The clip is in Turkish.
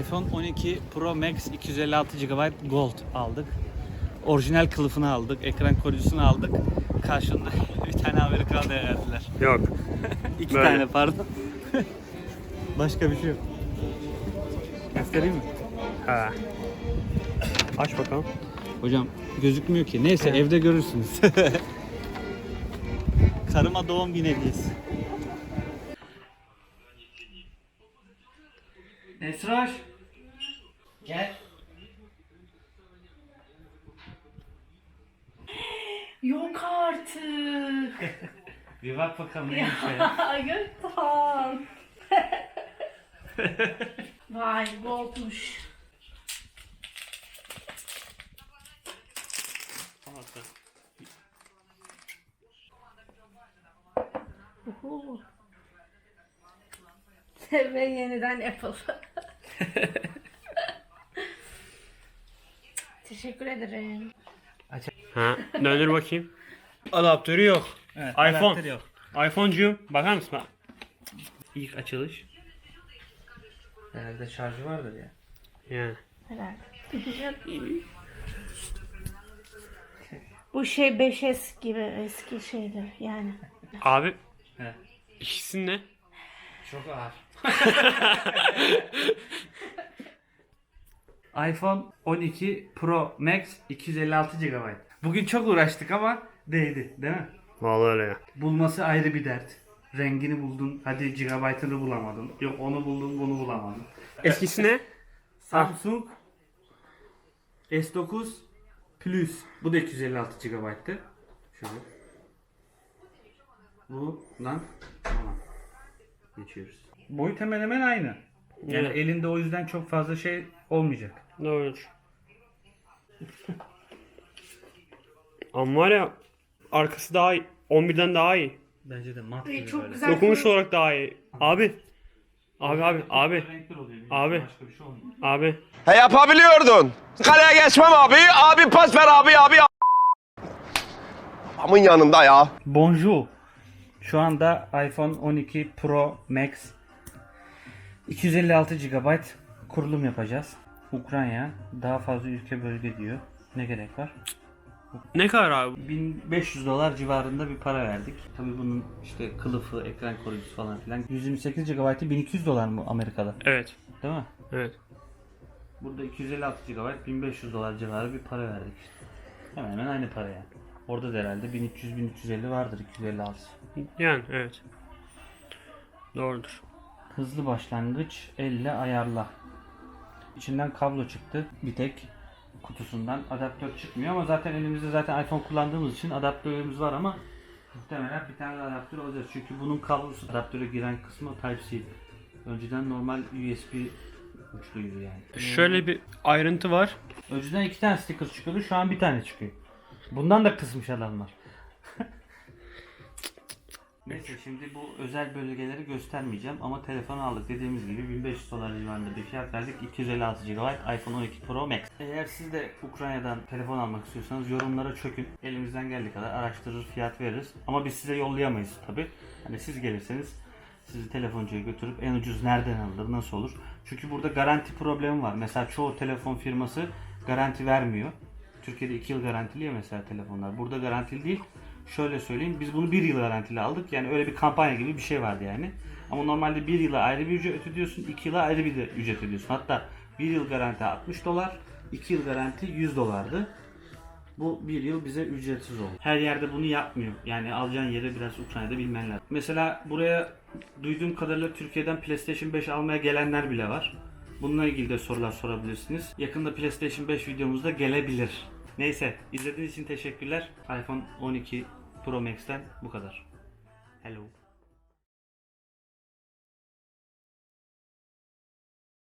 iPhone 12 Pro Max 256 GB Gold aldık. Orijinal kılıfını aldık, ekran koruyucusunu aldık. Karşında bir tane Amerikan verdiler. Yok. İki Böyle. tane pardon. Başka bir şey yok. Göstereyim mi? Ha. Aç bakalım. Hocam gözükmüyor ki. Neyse evde görürsünüz. Karıma doğum günü hediyesi. Esraş. Gel. Yok artık. Bir bak bakalım neymiş ya. Gökhan. Vay goldmuş. Uhu. Ve yeniden Apple. Teşekkür ederim. Ha. Döndür bakayım. Adaptörü yok. Evet, iPhone. adaptörü yok. iPhone'cuyum. Bakar mısın? Bak. İlk açılış. Herhalde şarjı vardır ya. Yani. Herhalde. Bu şey 5S gibi eski şeydir yani. Abi. He. İkisi ne? Çok ağır. iPhone 12 Pro Max 256 GB. Bugün çok uğraştık ama değdi değil mi? Vallahi öyle ya. Bulması ayrı bir dert. Rengini buldun, hadi gigabaytını bulamadın. Yok onu buldun, bunu bulamadın. Eskisi ne? Samsung S9 Plus. Bu da 256 GB'tı. Şöyle. Bundan tamam. Geçiyoruz. Boyut hemen hemen aynı. Yani Evet. elinde o yüzden çok fazla şey olmayacak. Doğrudur. Ama var ya arkası daha iyi. 11'den daha iyi. Bence de mat gibi çok böyle. güzel. Dokunuş olarak daha iyi. Abi. Abi abi abi Renkler oluyor. Abi. Başka bir şey olmuyor. abi. He yapabiliyordun. Kaleye geçmem abi. Abi pas ver abi abi. Amın yanında ya. Bonjour. Şu anda iPhone 12 Pro Max 256 GB kurulum yapacağız. Ukrayna daha fazla ülke bölge diyor. Ne gerek var? Ne kadar abi? 1500 dolar civarında bir para verdik. Tabii bunun işte kılıfı, ekran koruyucusu falan filan. 128 GB'ı 1200 dolar mı Amerika'da? Evet. Değil mi? Evet. Burada 256 GB 1500 dolar civarı bir para verdik. Hemen hemen aynı para yani. Orada da herhalde 1300-1350 vardır 256. Yani evet. Doğrudur. Hızlı başlangıç elle ayarla. İçinden kablo çıktı. Bir tek kutusundan adaptör çıkmıyor ama zaten elimizde zaten iPhone kullandığımız için adaptörümüz var ama muhtemelen bir tane adaptör olacak. Çünkü bunun kablosu adaptöre giren kısmı Type-C. Önceden normal USB uçluydu yani. Şöyle bir ayrıntı var. Önceden iki tane sticker çıkıyordu şu an bir tane çıkıyor. Bundan da kısmış adamlar. Neyse şimdi bu özel bölgeleri göstermeyeceğim ama telefon aldık dediğimiz gibi 1500 dolar civarında bir fiyat verdik 256 GB iPhone 12 Pro Max. Eğer siz de Ukrayna'dan telefon almak istiyorsanız yorumlara çökün. Elimizden geldiği kadar araştırır fiyat veririz. Ama biz size yollayamayız tabi. Hani siz gelirseniz sizi telefoncuya götürüp en ucuz nereden alınır, nasıl olur? Çünkü burada garanti problemi var. Mesela çoğu telefon firması garanti vermiyor. Türkiye'de 2 yıl garantili ya mesela telefonlar. Burada garantili değil. Şöyle söyleyeyim biz bunu 1 yıl garantili aldık. Yani öyle bir kampanya gibi bir şey vardı yani. Ama normalde 1 yıla ayrı bir ücret ödüyorsun. 2 yıla ayrı bir de ücret ödüyorsun. Hatta 1 yıl garanti 60 dolar. 2 yıl garanti 100 dolardı. Bu bir yıl bize ücretsiz oldu. Her yerde bunu yapmıyor. Yani alacağın yere biraz Ukrayna'da bilmen lazım. Mesela buraya duyduğum kadarıyla Türkiye'den PlayStation 5 almaya gelenler bile var. Bununla ilgili de sorular sorabilirsiniz. Yakında PlayStation 5 videomuz da gelebilir. Neyse izlediğiniz için teşekkürler. iPhone 12 Pro Max'ten bu kadar. Hello.